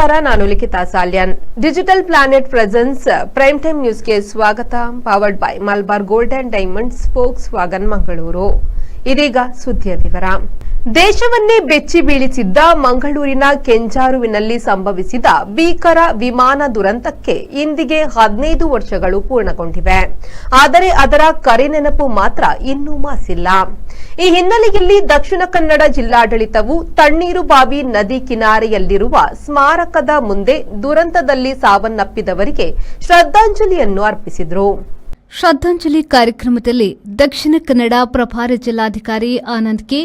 ನಮಸ್ಕಾರ, ನಾನು Likhitha Salian. Digital planet presents, prime time ನ್ಯೂಸ್ಗೆ ಸ್ವಾಗತ. Powered by Malabar gold and diamond Volkswagen Mangaluru ಇದೀಗ ಸುದ್ದಿಯ ವಿವರ. ದೇಶವನ್ನೇ ಬೆಚ್ಚಿ ಬೀಳಿಸಿದ್ದ ಮಂಗಳೂರಿನ ಕೆಂಜಾರುವಿನಲ್ಲಿ ಸಂಭವಿಸಿದ ಭೀಕರ ವಿಮಾನ ದುರಂತಕ್ಕೆ ಇಂದಿಗೆ ಹದಿನೈದು ವರ್ಷಗಳು ಪೂರ್ಣಗೊಂಡಿವೆ. ಆದರೆ ಅದರ ಕರೆನೆನಪು ಮಾತ್ರ ಇನ್ನೂ ಮಾಸಿಲ್ಲ. ಈ ಹಿನ್ನೆಲೆಯಲ್ಲಿ ದಕ್ಷಿಣ ಕನ್ನಡ ಜಿಲ್ಲಾಡಳಿತವು ತಣ್ಣೀರು ಬಾವಿ ನದಿ ಕಿನಾರೆಯಲ್ಲಿರುವ ಸ್ಮಾರಕದ ಮುಂದೆ ದುರಂತದಲ್ಲಿ ಸಾವನ್ನಪ್ಪಿದವರಿಗೆ ಶ್ರದ್ಧಾಂಜಲಿಯನ್ನು ಅರ್ಪಿಸಿದರು. ಶ್ರದ್ಧಾಂಜಲಿ ಕಾರ್ಯಕ್ರಮದಲ್ಲಿ ದಕ್ಷಿಣ ಕನ್ನಡ ಪ್ರಭಾರ ಜಿಲ್ಲಾಧಿಕಾರಿ ಆನಂದ್ ಕೆ.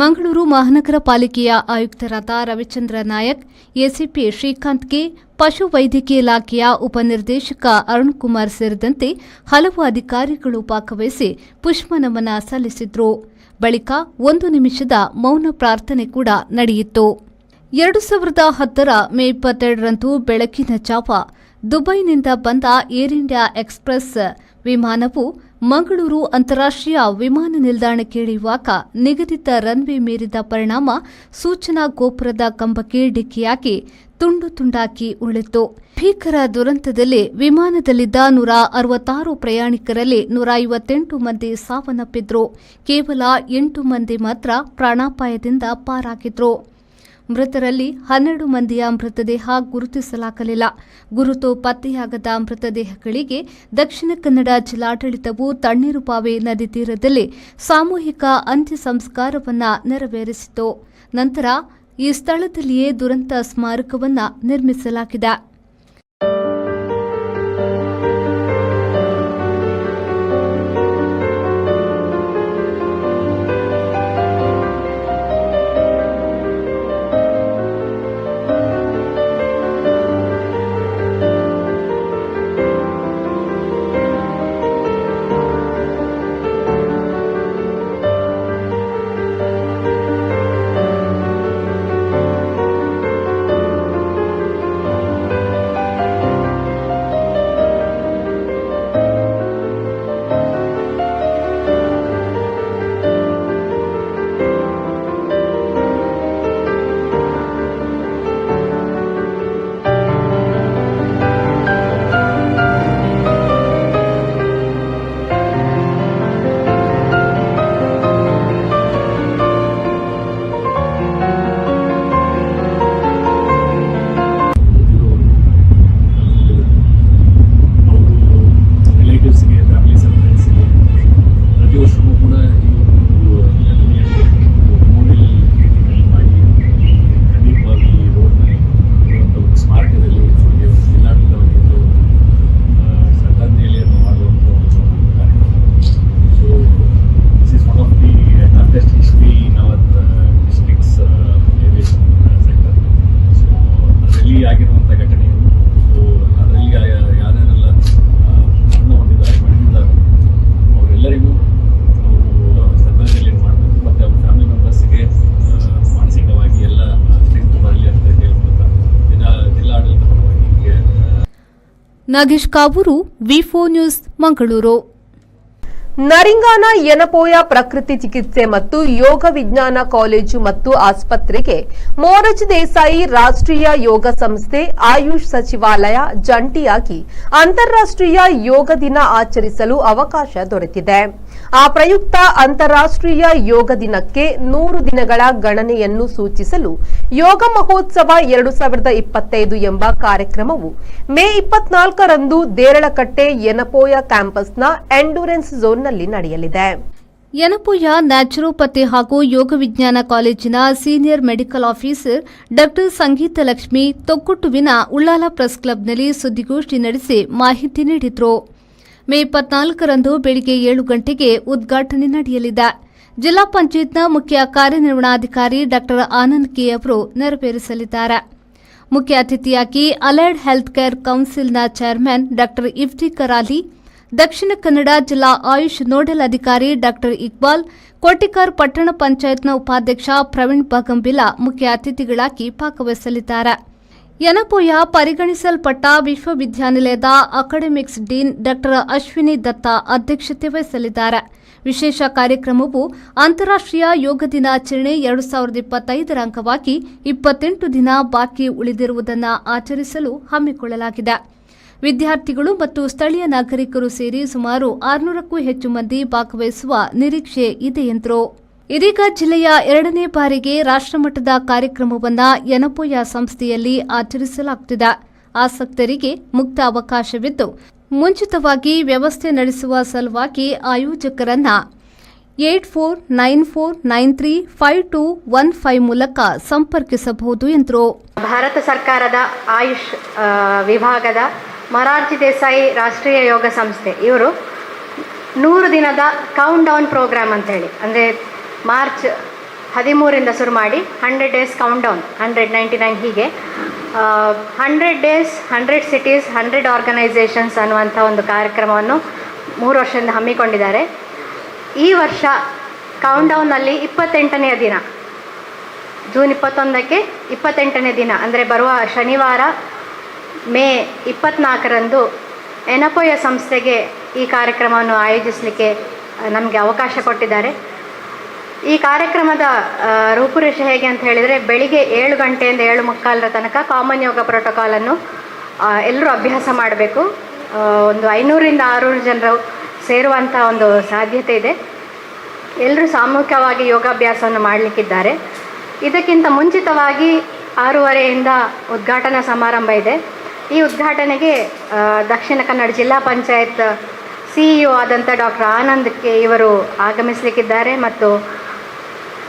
ಮಂಗಳೂರು ಮಹಾನಗರ ಪಾಲಿಕೆಯ ಆಯುಕ್ತರಾದ ರವಿಚಂದ್ರ ನಾಯಕ್, ಎಸಿಪಿ ಶ್ರೀಕಾಂತ್ಗೆ ಪಶುವೈದ್ಯಕೀಯ ಇಲಾಖೆಯ ಉಪನಿರ್ದೇಶಕ ಅರುಣ್ ಕುಮಾರ್ ಸೇರಿದಂತೆ ಹಲವು ಅಧಿಕಾರಿಗಳು ಭಾಗವಹಿಸಿ ಪುಷ್ಪನಮನ ಸಲ್ಲಿಸಿದ್ರು. ಬಳಿಕ ಒಂದು ನಿಮಿಷದ ಮೌನ ಪ್ರಾರ್ಥನೆ ಕೂಡ ನಡೆಯಿತು. ಎರಡು ಸಾವಿರದ ಹತ್ತರ ಮೇ ಇಪ್ಪತ್ತೆರಡರಂದು ಬೆಳಕಿನ ಜಾವ ದುಬೈನಿಂದ ಬಂದ ಏರ್ ಇಂಡಿಯಾ ಎಕ್ಸ್ಪ್ರೆಸ್ ವಿಮಾನವು ಮಂಗಳೂರು ಅಂತಾರಾಷ್ಟ್ರೀಯ ವಿಮಾನ ನಿಲ್ದಾಣಕ್ಕೆ ಇಳಿಯುವಾಗ ನಿಗದಿತ ರನ್ವೇ ಮೀರಿದ ಪರಿಣಾಮ ಸೂಚನಾ ಗೋಪುರದ ಕಂಬಕ್ಕೆ ಡಿಕ್ಕಿಯಾಗಿ ತುಂಡು ತುಂಡಾಕಿ ಉಳಿತು ಭೀಕರ ದುರಂತದಲ್ಲಿ ವಿಮಾನದಲ್ಲಿದ್ದ ನೂರ ಅರವತ್ತಾರು ಪ್ರಯಾಣಿಕರಲ್ಲಿ ನೂರ ಐವತ್ತೆಂಟು ಮಂದಿ ಸಾವನ್ನಪ್ಪಿದ್ರು. ಕೇವಲ ಎಂಟು ಮಂದಿ ಮಾತ್ರ ಪ್ರಾಣಾಪಾಯದಿಂದ ಪಾರಾಗಿದ್ರು. ಮೃತರಲ್ಲಿ ಹನ್ನೆರಡು ಮಂದಿಯ ಮೃತದೇಹ ಗುರುತಿಸಲಾಗಲಿಲ್ಲ. ಗುರುತು ಪತ್ತೆಯಾಗದ ಮೃತದೇಹಗಳಿಗೆ ದಕ್ಷಿಣ ಕನ್ನಡ ಜಿಲ್ಲಾಡಳಿತವು ತಣ್ಣೀರುಬಾವಿ ನದಿ ತೀರದಲ್ಲಿ ಸಾಮೂಹಿಕ ಅಂತ್ಯ ಸಂಸ್ಕಾರವನ್ನ ನೆರವೇರಿಸಿತು. ನಂತರ ಈ ಸ್ಥಳದಲ್ಲಿಯೇ ದುರಂತ ಸ್ಮಾರಕವನ್ನ ನಿರ್ಮಿಸಲಾಗಿದೆ. Nagesh Kavoor, V four news, Mangaluru. Naringana Yenepoya ಪ್ರಕೃತಿ ಚಿಕಿತ್ಸೆ ಮತ್ತು ಯೋಗ ವಿಜ್ಞಾನ ಕಾಲೇಜು ಮತ್ತು ಆಸ್ಪತ್ರೆಗೆ ಮೋರಜ್ ದೇಸಾಯಿ ರಾಷ್ಟ್ರೀಯ ಯೋಗ ಸಂಸ್ಥೆ ಆಯುಷ್ ಸಚಿವಾಲಯ ಜಂಟಿಯಾಗಿ ಅಂತಾರಾಷ್ಟ್ರೀಯ ಯೋಗ ದಿನ ಆಚರಿಸಲು ಅವಕಾಶ ದೊರೆತಿದೆ. ಆ ಪ್ರಯುಕ್ತ ಅಂತಾರಾಷ್ಟ್ರೀಯ ಯೋಗ ದಿನಕ್ಕೆ ನೂರು ದಿನಗಳ ಗಣನೆಯನ್ನು ಸೂಚಿಸಲು ಯೋಗ ಮಹೋತ್ಸವ ಎರಡು ಸಾವಿರದ ಇಪ್ಪತ್ತೈದು ಎಂಬ ಕಾರ್ಯಕ್ರಮವು ಮೇ ಇಪ್ಪತ್ನಾಲ್ಕರಂದು ದೇರಳಕಟ್ಟೆ ಯನಪೋಯ ಕ್ಯಾಂಪಸ್ನ ಎಂಡೂರೆನ್ಸ್ ಝೋನ್ನಲ್ಲಿ ನಡೆಯಲಿದೆ. ಯನಪುಯ ನ್ಯಾಚುರೋಪತಿ ಹಾಗೂ ಯೋಗ ವಿಜ್ಞಾನ ಕಾಲೇಜಿನ senior medical officer doctor Sangeetha Lakshmi ತೊಕ್ಕುಟ್ಟುವಿನ Ullal press ಕ್ಲಬ್ನಲ್ಲಿ ಸುದ್ದಿಗೋಷ್ಠಿ ನಡೆಸಿ ಮಾಹಿತಿ ನೀಡಿದರು. ಮೇ ಇಪ್ಪತ್ನಾಲ್ಕರಂದು ಬೆಳಗ್ಗೆ ಏಳು ಗಂಟೆಗೆ ಉದ್ಘಾಟನೆ ನಡೆಯಲಿದೆ. ಜಿಲ್ಲಾ ಪಂಚಾಯತ್ನ ಮುಖ್ಯ ಕಾರ್ಯನಿರ್ವಹಣಾಧಿಕಾರಿ ಡಾ ಆನಂದ್ ಕೆ ಅವರು ನೆರವೇರಿಸಲಿದ್ದಾರೆ. ಮುಖ್ಯ ಅತಿಥಿಯಾಗಿ ಅಲೈಡ್ ಹೆಲ್ತ್ ಕೇರ್ ಕೌನ್ಸಿಲ್ನ ಚೇರ್ಮನ್ ಡಾ ಇಫ್ತಿ ಕರಾಲಿ, ದಕ್ಷಿಣ ಕನ್ನಡ ಜಿಲ್ಲಾ ಆಯುಷ್ ನೋಡಲ್ ಅಧಿಕಾರಿ ಡಾ ಇಕ್ಬಾಲ್, ಕೋಟಿಕರ್ ಪಟ್ಟಣ ಪಂಚಾಯತ್ನ ಉಪಾಧ್ಯಕ್ಷ ಪ್ರವೀಣ್ ಬಗಂಬಿಲಾ ಮುಖ್ಯ ಅತಿಥಿಗಳಾಗಿ ಭಾಗವಹಿಸಲಿದ್ದಾರೆ. ಯನಪೋಯ ಪರಿಗಣಿಸಲ್ಪಟ್ಟ ವಿಶ್ವವಿದ್ಯಾನಿಲಯದ ಅಕಾಡೆಮಿಕ್ಸ್ ಡೀನ್ ಡಾ ಅಶ್ವಿನಿ ದತ್ತ ಅಧ್ಯಕ್ಷತೆ ವಹಿಸಲಿದ್ದಾರೆ. ವಿಶೇಷ ಕಾರ್ಯಕ್ರಮವು ಅಂತಾರಾಷ್ಟ್ರೀಯ ಯೋಗ ದಿನಾಚರಣೆ ಎರಡು ಸಾವಿರದ ಇಪ್ಪತ್ತೈದರ ಅಂಗವಾಗಿ ಇಪ್ಪತ್ತೆಂಟು ದಿನ ಬಾಕಿ ಉಳಿದಿರುವುದನ್ನು ಆಚರಿಸಲು ಹಮ್ಮಿಕೊಳ್ಳಲಾಗಿದೆ. ವಿದ್ಯಾರ್ಥಿಗಳು ಮತ್ತು ಸ್ಥಳೀಯ ನಾಗರಿಕರು ಸೇರಿ ಸುಮಾರು ಆರುನೂರಕ್ಕೂ ಹೆಚ್ಚು ಮಂದಿ ಭಾಗವಹಿಸುವ ನಿರೀಕ್ಷೆ ಇದೆ ಎಂದರು. ಇದೀಗ ಜಿಲ್ಲೆಯ ಎರಡನೇ ಬಾರಿಗೆ ರಾಷ್ಟ್ರಮಟ್ಟದ ಕಾರ್ಯಕ್ರಮವನ್ನು ಯನಪೋಯ ಸಂಸ್ಥೆಯಲ್ಲಿ ಆಚರಿಸಲಾಗುತ್ತಿದೆ. ಆಸಕ್ತರಿಗೆ ಮುಕ್ತ ಅವಕಾಶವಿದ್ದು, ಮುಂಚಿತವಾಗಿ ವ್ಯವಸ್ಥೆ ನಡೆಸುವ ಸಲುವಾಗಿ ಆಯೋಜಕರನ್ನ eight four nine four nine three five two one five ಮೂಲಕ ಸಂಪರ್ಕಿಸಬಹುದು ಎಂದರು. ಭಾರತ ಸರ್ಕಾರದ ಆಯುಷ್ ವಿಭಾಗದ ಮೊರಾರ್ಜಿ ದೇಸಾಯಿ ರಾಷ್ಟ್ರೀಯ ಯೋಗ ಸಂಸ್ಥೆ. ಇವರು ನೂರು ದಿನದ ಕೌಂಟ್ ಡೌನ್ ಪ್ರೋಗ್ರಾಮ್ ಅಂತೇಳಿ. ಅಂದರೆ ಮಾರ್ಚ್ ಹದಿಮೂರಿಂದ ಶುರು ಮಾಡಿ hundred days countdown hundred ninety nine ಹೀಗೆ hundred days, hundred cities hundred organisations ಅನ್ನುವಂಥ ಒಂದು ಕಾರ್ಯಕ್ರಮವನ್ನು ಮೂರು ವರ್ಷದಿಂದ ಹಮ್ಮಿಕೊಂಡಿದ್ದಾರೆ. ಈ ವರ್ಷ ಕೌಂಟ್ ಡೌನ್ನಲ್ಲಿ ಇಪ್ಪತ್ತೆಂಟನೆಯ ದಿನ. ಜೂನ್ ಇಪ್ಪತ್ತೊಂದಕ್ಕೆ ಇಪ್ಪತ್ತೆಂಟನೇ ದಿನ, ಅಂದರೆ ಬರುವ ಶನಿವಾರ, ಮೇ ಇಪ್ಪತ್ನಾಲ್ಕರಂದು ಎನಪೋಯ ಸಂಸ್ಥೆಗೆ ಈ ಕಾರ್ಯಕ್ರಮವನ್ನು ಆಯೋಜಿಸಲಿಕ್ಕೆ ನಮಗೆ ಅವಕಾಶ ಕೊಟ್ಟಿದ್ದಾರೆ. ಈ ಕಾರ್ಯಕ್ರಮದ ರೂಪುರೇಷೆ ಹೇಗೆ ಅಂತ ಹೇಳಿದರೆ ಬೆಳಿಗ್ಗೆ ಏಳು ಗಂಟೆಯಿಂದ ಏಳು ಮುಕ್ಕಾಲರ ತನಕ ಕಾಮನ್ ಯೋಗ ಪ್ರೋಟೋಕಾಲನ್ನು ಎಲ್ಲರೂ ಅಭ್ಯಾಸ ಮಾಡಬೇಕು. ಒಂದು ಐನೂರಿಂದ ಆರುನೂರು ಜನರು ಸೇರುವಂಥ ಒಂದು ಸಾಧ್ಯತೆ ಇದೆ. ಎಲ್ಲರೂ ಸಾಮೂಹಿಕವಾಗಿ ಯೋಗಾಭ್ಯಾಸವನ್ನು ಮಾಡಲಿಕ್ಕಿದ್ದಾರೆ. ಇದಕ್ಕಿಂತ ಮುಂಚಿತವಾಗಿ ಆರೂವರೆಯಿಂದ ಉದ್ಘಾಟನಾ ಸಮಾರಂಭ ಇದೆ. ಈ ಉದ್ಘಾಟನೆಗೆ ದಕ್ಷಿಣ ಕನ್ನಡ ಜಿಲ್ಲಾ ಪಂಚಾಯತ್ ಸಿಇಒ ಆದಂಥ ಡಾಕ್ಟರ್ ಆನಂದ್ ಕೆ ಇವರು ಆಗಮಿಸಲಿಕ್ಕಿದ್ದಾರೆ ಮತ್ತು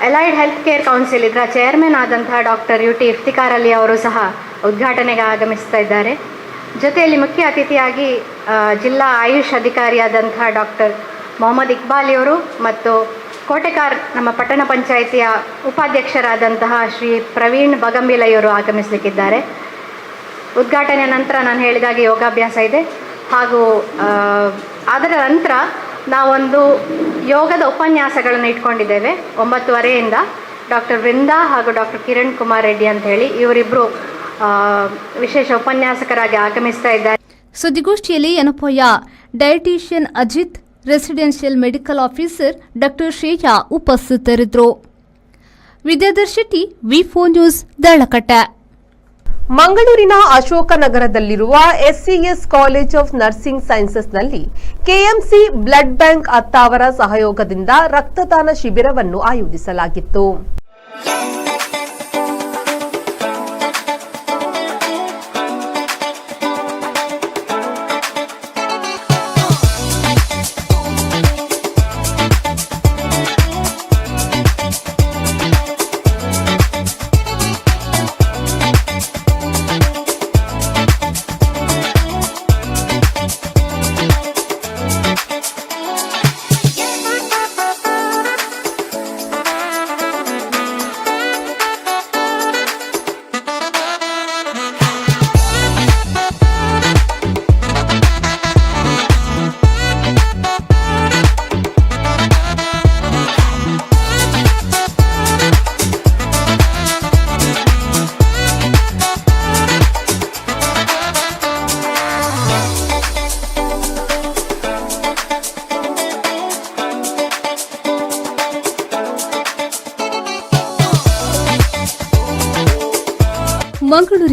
ಎಲೈಡ್ ಹೆಲ್ತ್ ಕೇರ್ ಕೌನ್ಸಿಲ್ ಇದರ ಚೇರ್ಮನ್ ಆದಂತಹ doctor U T Iftikhar Ali ಅವರು ಸಹ ಉದ್ಘಾಟನೆಗೆ ಆಗಮಿಸ್ತಾ ಇದ್ದಾರೆ. ಜೊತೆಯಲ್ಲಿ ಮುಖ್ಯ ಅತಿಥಿಯಾಗಿ ಜಿಲ್ಲಾ ಆಯುಷ್ ಅಧಿಕಾರಿಯಾದಂತಹ ಡಾಕ್ಟರ್ ಮೊಹಮ್ಮದ್ ಇಕ್ಬಾಲಿ ಅವರು ಮತ್ತು ಕೋಟೆಕಾರ್ ನಮ್ಮ ಪಟ್ಟಣ ಪಂಚಾಯಿತಿಯ ಉಪಾಧ್ಯಕ್ಷರಾದಂತಹ ಶ್ರೀ ಪ್ರವೀಣ್ ಬಗಂಬಿಲಯ್ಯವರು ಆಗಮಿಸಲಿಕ್ಕಿದ್ದಾರೆ. ಉದ್ಘಾಟನೆಯ ನಂತರ ನಾನು ಹೇಳಿದಾಗೆ ಯೋಗಾಭ್ಯಾಸ ಇದೆ. ಹಾಗೂ ಅದರ ನಂತರ ನಾವೊಂದು ಯೋಗದ ಉಪನ್ಯಾಸಗಳನ್ನು ಇಟ್ಕೊಂಡಿದ್ದೇವೆ ಒಂಬತ್ತುವರೆಯಿಂದ ಡಾಕ್ಟರ್ ವೃಂದಾ ಹಾಗೂ ಡಾಕ್ಟರ್ ಕಿರಣ್ ಕುಮಾರ್ ರೆಡ್ಡಿ ಅಂತ ಹೇಳಿ ಇವರಿಬ್ಬರು ವಿಶೇಷ ಉಪನ್ಯಾಸಕರಾಗಿ ಆಗಮಿಸ್ತಾ ಇದ್ದಾರೆ. ಸುದ್ದಿಗೋಷ್ಠಿಯಲ್ಲಿ Yenepoya dietician Ajith, residential medical officer doctor Shreya ಉಪಸ್ಥಿತರಿದ್ದರು. Vidyadhar V four news Dalakatte ಮಂಗಳೂರಿನ ಅಶೋಕನಗರದಲ್ಲಿರುವ ಎಸ್ಸಿಎಸ್ ಕಾಲೇಜ್ ಆಫ್ ನರ್ಸಿಂಗ್ ಸೈನ್ಸಸ್ನಲ್ಲಿ ಕೆಎಂಸಿ ಬ್ಲಡ್ ಬ್ಯಾಂಕ್ ಅತ್ತಾವರ ಸಹಯೋಗದಿಂದ ರಕ್ತದಾನ ಶಿಬಿರವನ್ನು ಆಯೋಜಿಸಲಾಗಿತ್ತು.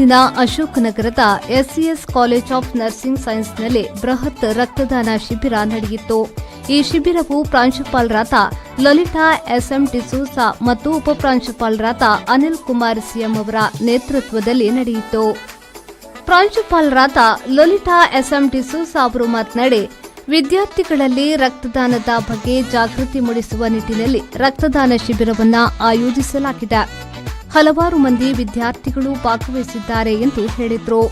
ಮಂಗಳೂರಿನ ಅಶೋಕನಗರದ ಎಸ್ಸಿಎಸ್ ಕಾಲೇಜ್ ಆಫ್ ನರ್ಸಿಂಗ್ ಸೈನ್ಸ್ನಲ್ಲಿ ಬೃಹತ್ ರಕ್ತದಾನ ಶಿಬಿರ ನಡೆಯಿತು. ಈ ಶಿಬಿರವು ಪ್ರಾಂಶುಪಾಲರಾದ ಲಲಿತಾ ಎಸ್ಎಂ ಡಿಸೂಸಾ ಮತ್ತು ಉಪಪ್ರಾಂಶುಪಾಲರಾದ ಅನಿಲ್ ಕುಮಾರ್ ಸಿಎಂ ಅವರ ನೇತೃತ್ವದಲ್ಲಿ ನಡೆಯಿತು. ಪ್ರಾಂಶುಪಾಲರಾದ ಲಲಿತಾ ಎಸ್ಎಂ ಡಿಸೂಸಾ ಅವರು ಮಾತನಾಡಿ, ವಿದ್ಯಾರ್ಥಿಗಳಲ್ಲಿ ರಕ್ತದಾನದ ಬಗ್ಗೆ ಜಾಗೃತಿ ಮೂಡಿಸುವ ನಿಟ್ಟಿನಲ್ಲಿ ರಕ್ತದಾನ ಶಿಬಿರವನ್ನು ಆಯೋಜಿಸಲಾಗಿದೆ. ಹಲವಾರು ಮಂದಿ ವಿದ್ಯಾರ್ಥಿಗಳು ಭಾಗವಹಿಸಿದ್ದಾರೆ ಎಂದು ಹೇಳಿದರು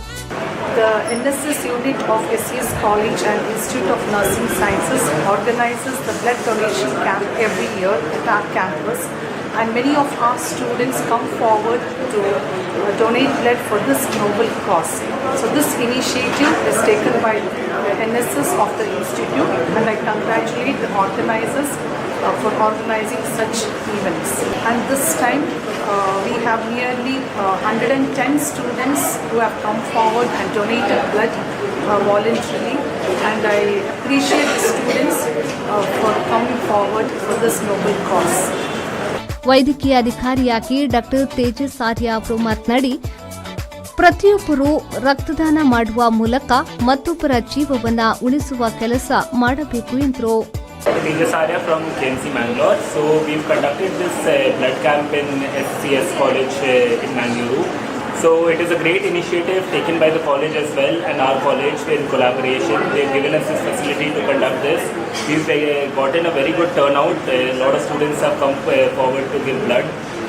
The NSS unit of SES College and Institute of Nursing Sciences organizes the blood donation camp every year at our campus and many of our students come forward to donate blood for this noble cause. So this initiative is taken by the NSS of the institute and I congratulate the organizers uh, for organizing such events. And this time uh, we have nearly uh, 110 students who have come forward and donated blood uh, voluntarily and I appreciate the students uh, for coming forward for this noble cause. ವೈದ್ಯಕೀಯ ಅಧಿಕಾರಿಯಾಗಿ ಡಾ ತೇಜಸ್ ಆರ್ಯ ಅವರು ಮಾತನಾಡಿ, ಪ್ರತಿಯೊಬ್ಬರು ರಕ್ತದಾನ ಮಾಡುವ ಮೂಲಕ ಮತ್ತೊಬ್ಬರ ಜೀವವನ್ನು ಉಳಿಸುವ ಕೆಲಸ ಮಾಡಬೇಕು ಎಂದರು. Tejas so V So it is a great initiative taken by the college as well and our college in collaboration. They've given us this facility to conduct this. We've uh, gotten a very good turnout. A lot of students have come uh, forward to give blood.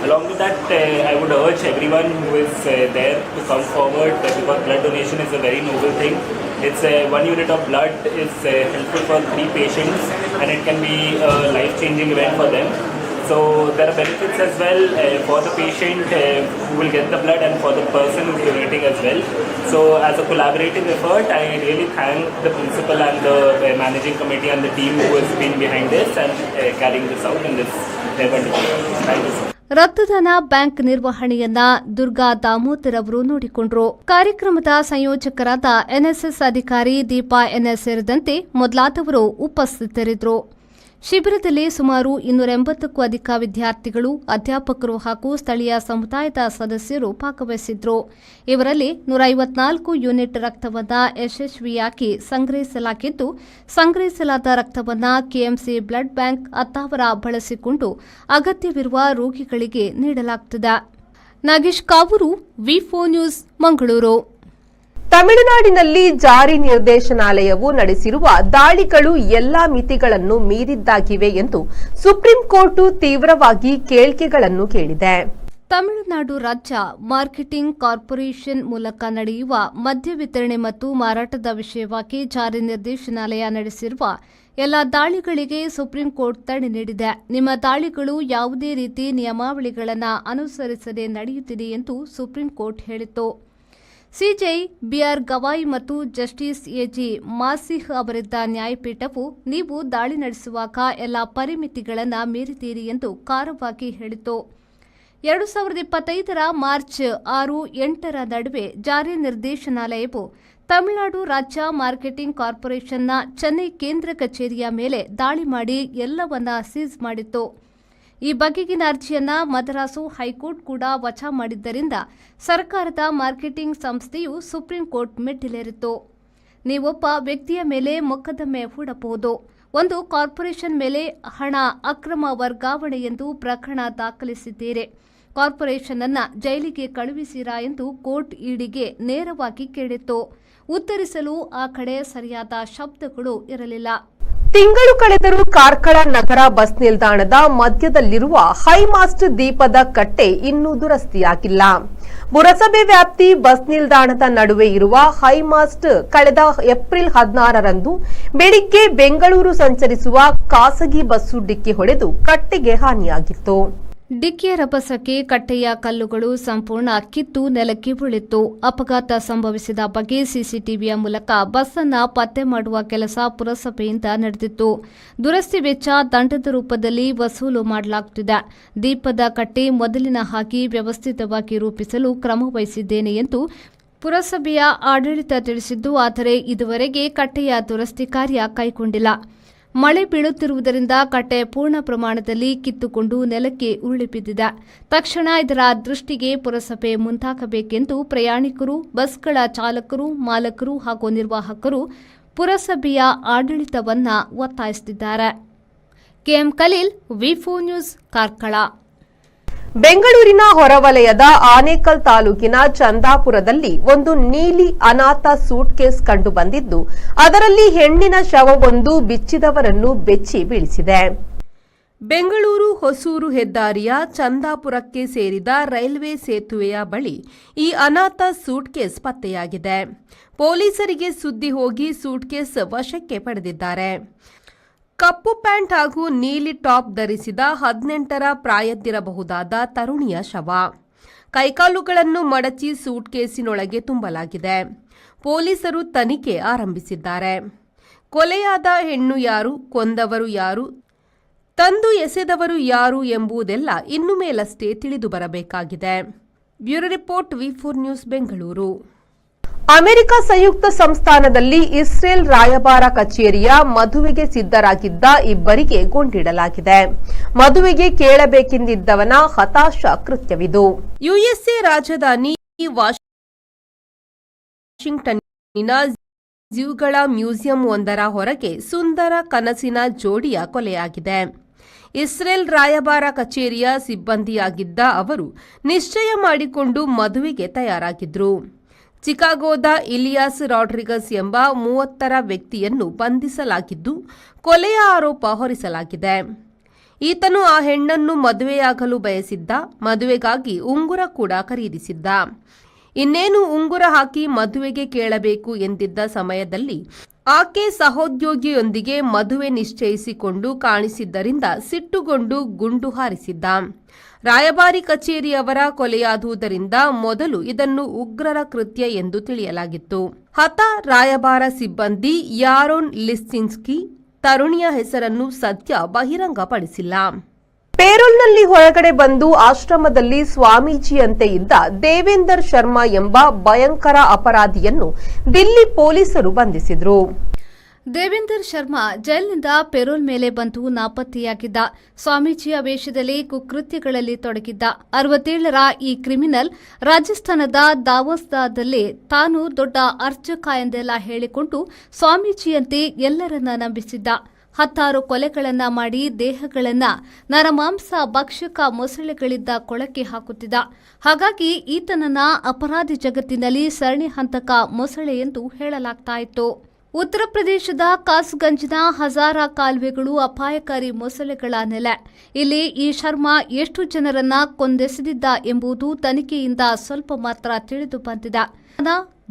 Along with that, uh, I would urge everyone who is there to come forward because blood donation is a very noble thing. It's uh, one unit of blood is helpful for three patients and it can be a life-changing event for them. So there are benefits as well uh, for the patient uh, who will get the blood and for the person who is donating as well. So as a collaborative effort, I really thank the principal and the uh, managing committee and the team who has been behind this and uh, carrying this out in this uh, wonderful. Thank you so. ರಕ್ತದಾನ bank ನಿರ್ವಹಣೆಯನ್ನ ದುರ್ಗಾ ದಾಮೋದರ್ ಅವರು ನೋಡಿಕೊಂಡರು ಕಾರ್ಯಕ್ರಮದ ಸಂಯೋಜಕರಾದ NSS ಅಧಿಕಾರಿ Deepa N S ಸೇರಿದಂತೆ ಮೊದಲಾದವರು ಉಪಸ್ಥಿತರಿದ್ದರು ಶಿಬಿರದಲ್ಲಿ ಸುಮಾರು ಇನ್ನೂರ ಎಂಬತ್ತಕ್ಕೂ ಅಧಿಕ ವಿದ್ಯಾರ್ಥಿಗಳು, ಅಧ್ಯಾಪಕರು ಹಾಗೂ ಸ್ಥಳೀಯ ಸಮುದಾಯದ ಸದಸ್ಯರು ಭಾಗವಹಿಸಿದ್ರು. ಇವರಲ್ಲಿ ನೂರ ಐವತ್ನಾಲ್ಕು ಯೂನಿಟ್ ರಕ್ತವನ್ನು ಯಶಸ್ವಿಯಾಗಿ ಸಂಗ್ರಹಿಸಲಾಗಿದ್ದು, ಸಂಗ್ರಹಿಸಲಾದ ರಕ್ತವನ್ನು ಕೆಎಂಸಿ ಬ್ಲಡ್ ಬ್ಯಾಂಕ್ ಅತ್ತಾವರ ಬಳಸಿಕೊಂಡು ಅಗತ್ಯವಿರುವ ರೋಗಿಗಳಿಗೆ ನೀಡಲಾಗುತ್ತದೆ ನಾಗೇಶ್ ಕಾವೂರು, ವಿ ನ್ಯೂಸ್, ಮಂಗಳೂರು. ತಮಿಳುನಾಡಿನಲ್ಲಿ ಜಾರಿ ನಿರ್ದೇಶನಾಲಯವು ನಡೆಸಿರುವ ದಾಳಿಗಳು ಎಲ್ಲಾ ಮಿತಿಗಳನ್ನು ಮೀರಿದ್ದಾಗಿವೆ ಎಂದು ಸುಪ್ರೀಂ ಕೋರ್ಟ್ ತೀವ್ರವಾಗಿ ಕೇಳಿಕೆಗಳನ್ನು ಕೇಳಿದೆ. ತಮಿಳುನಾಡು ರಾಜ್ಯ ಮಾರ್ಕೆಟಿಂಗ್ ಕಾರ್ಪೊರೇಷನ್ ಮೂಲಕ ನಡೆಯುವ ಮದ್ಯ ವಿತರಣೆ ಮತ್ತು ಮಾರಾಟದ ವಿಷಯವಾಗಿ ಜಾರಿ ನಿರ್ದೇಶನಾಲಯ ನಡೆಸಿರುವ ಎಲ್ಲ ದಾಳಿಗಳಿಗೆ ಸುಪ್ರೀಂ ಕೋರ್ಟ್ ತಡೆ ನೀಡಿದೆ. ನಿಮ್ಮ ದಾಳಿಗಳು ಯಾವುದೇ ರೀತಿ ನಿಯಮಾವಳಿಗಳನ್ನು ಅನುಸರಿಸದೆ ನಡೆಯುತ್ತಿದೆ ಎಂದು ಸುಪ್ರೀಂ ಕೋರ್ಟ್ ಹೇಳಿತು ಸಿಜೈ, ಬಿಆರ್ ಗವಾಯಿ ಮತ್ತು ಜಸ್ಟಿಸ್ ಎಜಿ ಮಾಸಿಹ್ ಅವರಿದ್ದ ನ್ಯಾಯಪೀಠವು, ನೀವು ದಾಳಿ ನಡೆಸುವಾಗ ಎಲ್ಲ ಪರಿಮಿತಿಗಳನ್ನು ಮೀರಿದ್ದೀರಿ ಎಂದು ಖಾರವಾಗಿ ಹೇಳಿತು ಎರಡು ಸಾವಿರದ ಇಪ್ಪತ್ತೈದರ ಮಾರ್ಚ್ ಆರು ಎಂಟರ ನಡುವೆ ಜಾರಿ ನಿರ್ದೇಶನಾಲಯವು ತಮಿಳುನಾಡು ರಾಜ್ಯ ಮಾರ್ಕೆಟಿಂಗ್ ಕಾರ್ಪೊರೇಷನ್ನ ಚೆನ್ನೈ ಕೇಂದ್ರ ಕಚೇರಿಯ ಮೇಲೆ ದಾಳಿ ಮಾಡಿ ಎಲ್ಲವನ್ನ ಸೀಸ್ ಮಾಡಿತ್ತು. ಈ ಬಗೆಗಿನ ಅರ್ಜಿಯನ್ನ ಮದ್ರಾಸು ಹೈಕೋರ್ಟ್ ಕೂಡ ವಚಾ ಮಾಡಿದ್ದರಿಂದ ಸರ್ಕಾರದ ಮಾರ್ಕೆಟಿಂಗ್ ಸಂಸ್ಥೆಯು ಸುಪ್ರೀಂ ಕೋರ್ಟ್ ಮೆಟ್ಟಿಲೇರಿತ್ತು. ನೀವೊಬ್ಬ ವ್ಯಕ್ತಿಯ ಮೇಲೆ ಮೊಕದ್ದಮೆ ಹೂಡಬಹುದು. ಒಂದು ಕಾರ್ಪೊರೇಷನ್ ಮೇಲೆ ಹಣ ಅಕ್ರಮ ವರ್ಗಾವಣೆ ಎಂದು ಪ್ರಕರಣ ದಾಖಲಿಸಿದ್ದೀರಿ. ಕಾರ್ಪೊರೇಷನ್ ಅನ್ನ ಜೈಲಿಗೆ ಕಳುಹಿಸಿರಾ ಎಂದು ಕೋರ್ಟ್ ಇಡಿಗೆ ನೇರವಾಗಿ ಕೇಳಿತ್ತು. ಉತ್ತರಿಸಲು ಆ ಕಡೆ ಸರಿಯಾದ ಶಬ್ದಗಳು ಇರಲಿಲ್ಲ. ತಿಂಗಳು ಕಳೆದರೂ ಕಾರ್ಕಳ ನಗರ ಬಸ್ ನಿಲ್ದಾಣದ ಮಧ್ಯದಲ್ಲಿರುವ ಹೈಮಾಸ್ಟ್ ದೀಪದ ಕಟ್ಟೆ ಇನ್ನೂ ದುರಸ್ತಿಯಾಗಿಲ್ಲ. ಪುರಸಭೆ ವ್ಯಾಪ್ತಿ ಬಸ್ ನಿಲ್ದಾಣದ ನಡುವೆ ಇರುವ ಹೈಮಾಸ್ಟ್ ಕಳೆದ ಏಪ್ರಿಲ್ ಹದಿನಾರರಂದು ಬೆಳಿಗ್ಗೆ ಬೆಂಗಳೂರು ಸಂಚರಿಸುವ ಖಾಸಗಿ ಬಸ್ಸು ಡಿಕ್ಕಿ ಹೊಡೆದು ಕಟ್ಟೆಗೆ ಹಾನಿಯಾಗಿತ್ತು. ಡಿಕ್ಕಿಯ ರಭಸಕ್ಕೆ ಕಟ್ಟೆಯ ಕಲ್ಲುಗಳು ಸಂಪೂರ್ಣ ಕಿತ್ತು ನೆಲಕ್ಕೆ ಬೀಳಿತ್ತು. ಅಪಘಾತ ಸಂಭವಿಸಿದ ಬಗ್ಗೆ ಸಿಸಿಟಿವಿಯ ಮೂಲಕ ಬಸ್ ಅನ್ನ ಪತ್ತೆ ಮಾಡುವ ಕೆಲಸ ಪುರಸಭೆಯಿಂದ ನಡೆದಿತ್ತು. ದುರಸ್ತಿ ವೆಚ್ಚ ದಂಡದ ರೂಪದಲ್ಲಿ ವಸೂಲು ಮಾಡಲಾಗುತ್ತಿದೆ. ದೀಪದ ಕಟ್ಟೆ ಮೊದಲಿನ ಹಾಗೆ ವ್ಯವಸ್ಥಿತವಾಗಿ ರೂಪಿಸಲು ಕ್ರಮ ವಹಿಸಿದ್ದೇನೆ ಎಂದು ಪುರಸಭೆಯ ಆಡಳಿತ ತಿಳಿಸಿದ್ದು, ಆದರೆ ಇದುವರೆಗೆ ಕಟ್ಟೆಯ ದುರಸ್ತಿ ಕಾರ್ಯ ಕೈಗೊಂಡಿಲ್ಲ. ಮಳೆ ಬೀಳುತ್ತಿರುವುದರಿಂದ ಕಟ್ಟೆ ಪೂರ್ಣ ಪ್ರಮಾಣದಲ್ಲಿ ಕಿತ್ತುಕೊಂಡು ನೆಲಕ್ಕೆ ಉರುಳಿ ಬಿದ್ದಿದೆ ತಕ್ಷಣ ಇದರ ದೃಷ್ಟಿಗೆ ಪುರಸಭೆ ಮುಂದಾಗಬೇಕೆಂದು ಪ್ರಯಾಣಿಕರು, ಬಸ್ಗಳ ಚಾಲಕರು, ಮಾಲಕರು ಹಾಗೂ ನಿರ್ವಾಹಕರು ಪುರಸಭೆಯ ಆಡಳಿತವನ್ನ ಒತ್ತಾಯಿಸುತ್ತಿದ್ದಾರೆ. KM Khaleel V four news, Karkala. ಬೆಂಗಳೂರಿನ ಹೊರವಲಯದ ಆನೇಕಲ್ ತಾಲೂಕಿನ ಚಂದಾಪುರದಲ್ಲಿ ಒಂದು ನೀಲಿ ಅನಾಥ ಸೂಟ್ಕೇಸ್ ಕಂಡು ಬಂದಿದ್ದು, ಅದರಲ್ಲಿ ಹೆಣ್ಣಿನ ಶವವೊಂದು ಬಿಚ್ಚಿದವರನ್ನು ಬೆಚ್ಚಿ ಬೀಳಿಸಿದೆ. ಬೆಂಗಳೂರು ಹೊಸೂರು ಹೆದ್ದಾರಿಯ ಚಂದಾಪುರಕ್ಕೆ ಸೇರಿದ ರೈಲ್ವೆ ಸೇತುವೆಯ ಬಳಿ ಈ ಅನಾಥ ಸೂಟ್ಕೇಸ್ ಪತ್ತೆಯಾಗಿದೆ. ಪೊಲೀಸರಿಗೆ ಸುದ್ದಿ ಹೋಗಿ ಸೂಟ್ಕೇಸ್ ವಶಕ್ಕೆ ಪಡೆದಿದ್ದಾರೆ. ಕಪ್ಪು ಪ್ಯಾಂಟ್ ಹಾಗೂ ನೀಲಿ ಟಾಪ್ ಧರಿಸಿದ ಹದಿನೆಂಟರ ಪ್ರಾಯದ್ದಿರಬಹುದಾದ ತರುಣಿಯ ಶವ. ಕೈಕಾಲುಗಳನ್ನು ಮಡಚಿ ಸೂಟ್ಕೇಸಿನೊಳಗೆ ತುಂಬಲಾಗಿದೆ. ಪೊಲೀಸರು ತನಿಖೆ ಆರಂಭಿಸಿದ್ದಾರೆ. ಕೊಲೆಯಾದ ಹೆಣ್ಣು ಯಾರು, ಕೊಂದವರು ಯಾರು, ತಂದು ಎಸೆದವರು ಯಾರು ಎಂಬುದೆಲ್ಲ ಇನ್ನು ಮೇಲಷ್ಟೇ ತಿಳಿದು ಬರಬೇಕಾಗಿದೆ bureau report V four news Bengaluru. America ಸಂಯುಕ್ತ ಸಂಸ್ಥಾನದಲ್ಲಿ ಇಸ್ರೇಲ್ ರಾಯಭಾರ ಕಚೇರಿಯ ಮದುವೆಗೆ ಸಿದ್ಧರಾಗಿದ್ದ ಇಬ್ಬರಿಗೆ ಗುಂಡಿಡಲಾಗಿದೆ. ಮದುವೆಗೆ ಕೇಳಬೇಕೆಂದಿದ್ದವನ ಹತಾಶ ಕೃತ್ಯವಿದು. ಯುಎಸ್ಎ ರಾಜಧಾನಿ ವಾಷಿಂಗ್ಟನ್ನಿನ ಜ್ಯೂಗಳ ಮ್ಯೂಸಿಯಂ ಒಂದರ ಹೊರಗೆ ಸುಂದರ ಕನಸಿನ ಜೋಡಿಯ ಕೊಲೆಯಾಗಿದೆ. ಇಸ್ರೇಲ್ ರಾಯಭಾರ ಕಚೇರಿಯ ಸಿಬ್ಬಂದಿಯಾಗಿದ್ದ ಅವರು ನಿಶ್ಚಯ ಮಾಡಿಕೊಂಡು ಮದುವೆಗೆ ತಯಾರಾಗಿದ್ರು. ಚಿಕಾಗೋದ ಇಲಿಯಾಸ್ ರಾಡ್ರಿಗಸ್ ಎಂಬ ಮೂವತ್ತರ ವ್ಯಕ್ತಿಯನ್ನು ಬಂಧಿಸಲಾಗಿದ್ದು, ಕೊಲೆಯ ಆರೋಪ ಹೊರಿಸಲಾಗಿದೆ. ಈತನು ಆ ಹೆಣ್ಣನ್ನು ಮದುವೆಯಾಗಲು ಬಯಸಿದ್ದ, ಮದುವೆಗಾಗಿ ಉಂಗುರ ಕೂಡ ಖರೀದಿಸಿದ್ದ. ಇನ್ನೇನು ಉಂಗುರ ಹಾಕಿ ಮದುವೆಗೆ ಕೇಳಬೇಕು ಎಂದಿದ್ದ ಸಮಯದಲ್ಲಿ ಆಕೆ ಸಹೋದ್ಯೋಗಿಯೊಂದಿಗೆ ಮದುವೆ ನಿಶ್ಚಯಿಸಿಕೊಂಡು ಕಾಣಿಸಿದ್ದರಿಂದ ಸಿಟ್ಟುಗೊಂಡು ಗುಂಡು ಹಾರಿಸಿದ್ದ. ರಾಯಭಾರಿ ಕಚೇರಿಯವರ ಕೊಲೆಯಾದುದರಿಂದ ಮೊದಲು ಇದನ್ನು ಉಗ್ರರ ಕೃತ್ಯ ಎಂದು ತಿಳಿಯಲಾಗಿತ್ತು. ಹತ ರಾಯಭಾರ ಸಿಬ್ಬಂದಿ ಯಾರೋನ್ ಲಿಸ್ಸಿನ್ಸ್ಕಿ ತರುಣಿಯ ಹೆಸರನ್ನು ಸದ್ಯ ಬಹಿರಂಗಪಡಿಸಿಲ್ಲ. ಪೇರೋಲ್ನಲ್ಲಿ ಹೊರಗಡೆ ಬಂದು ಆಶ್ರಮದಲ್ಲಿ ಸ್ವಾಮೀಜಿಯಂತೆ ಇದ್ದ ದೇವೇಂದರ್ ಶರ್ಮಾ ಎಂಬ ಭಯಂಕರ ಅಪರಾಧಿಯನ್ನು ದಿಲ್ಲಿ ಪೊಲೀಸರು ಬಂಧಿಸಿದ್ರು. ದೇವೇಂದರ್ ಶರ್ಮಾ ಜೈಲಿನಿಂದ ಪೆರೋಲ್ ಮೇಲೆ ಬಂದು ನಾಪತ್ತೆಯಾಗಿದ್ದ ಸ್ವಾಮೀಜಿಯ ವೇಷದಲ್ಲಿ ಕುಕೃತ್ಯಗಳಲ್ಲಿ ತೊಡಗಿದ್ದ ಅರವತ್ತೇಳರ ಈ ಕ್ರಿಮಿನಲ್ ರಾಜಸ್ಥಾನದ ದಾವೋಸ್ದಾದಲ್ಲಿ ತಾನು ದೊಡ್ಡ ಅರ್ಚಕ ಎಂದೆಲ್ಲ ಹೇಳಿಕೊಂಡು ಸ್ವಾಮೀಜಿಯಂತೆ ಎಲ್ಲರನ್ನ ನಂಬಿಸಿದ್ದ. ಹತ್ತಾರು ಕೊಲೆಗಳನ್ನ ಮಾಡಿ ದೇಹಗಳನ್ನ ನರಮಾಂಸ, ಭಕ್ಷಕ, ಮೊಸಳೆಗಳಿದ್ದ ಕೊಳಕ್ಕೆ ಹಾಕುತ್ತಿದ್ದ. ಹಾಗಾಗಿ ಈತನನ್ನ ಅಪರಾಧಿ ಜಗತ್ತಿನಲ್ಲಿ ಸರಣಿ ಹಂತಕ ಮೊಸಳೆ ಎಂದು ಹೇಳಲಾಗ್ತಾ ಉತ್ತರ ಪ್ರದೇಶದ ಕಾಸ್ಗಂಜ್ನ ಹಜಾರ ಕಾಲುವೆಗಳು ಅಪಾಯಕಾರಿ ಮೊಸಳೆಗಳ ನೆಲೆ. ಇಲ್ಲಿ ಈ ಶರ್ಮಾ ಎಷ್ಟು ಜನರನ್ನ ಕೊಂದೆಸೆದಿದ್ದ ಎಂಬುದು ತನಿಖೆಯಿಂದ ಸ್ವಲ್ಪ ಮಾತ್ರ ತಿಳಿದು ಬಂದಿದೆ.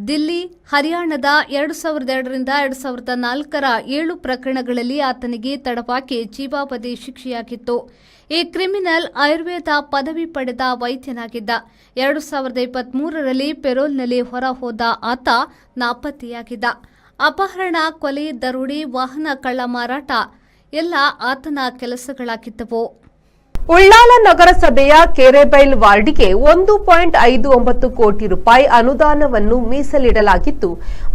ದಿಲ್ಲಿ, ಹರಿಯಾಣದ ಎರಡು ಸಾವಿರದ ಎರಡರಿಂದ ಎರಡು ಸಾವಿರದ ನಾಲ್ಕರ ಏಳು ಪ್ರಕರಣಗಳಲ್ಲಿ ಆತನಿಗೆ ತಡವಾಗಿ ಜೀವಾವಧಿ ಶಿಕ್ಷೆಯಾಗಿತ್ತು. ಈ ಕ್ರಿಮಿನಲ್ ಆಯುರ್ವೇದ ಪದವಿ ಪಡೆದ ವೈದ್ಯನಾಗಿದ್ದ. ಎರಡು ಸಾವಿರದ ಇಪ್ಪತ್ಮೂರರಲ್ಲಿ ಪೆರೋಲ್ನಲ್ಲಿ ಹೊರ ಹೋದ ಆತ ನಾಪತ್ತೆಯಾಗಿದ್ದ. ಅಪಹರಣ, ಕೊಲೆ, ದರೋಡೆ, ವಾಹನ ಕಳ್ಳ ಮಾರಾಟ ಎಲ್ಲ ಆತನ ಕೆಲಸಗಳಾಗಿದ್ದವು. ಉಳ್ಳಾಲ ನಗರಸಭೆಯ ಕೆರೆಬೈಲ್ ವಾರ್ಡ್ಗೆ ಒಂದು ಪಾಯಿಂಟ್ ಐದು ಒಂಬತ್ತು ಕೋಟಿ ರೂಪಾಯಿ ಅನುದಾನವನ್ನು ಮೀಸಲಿಡಲಾಗಿದ್ದು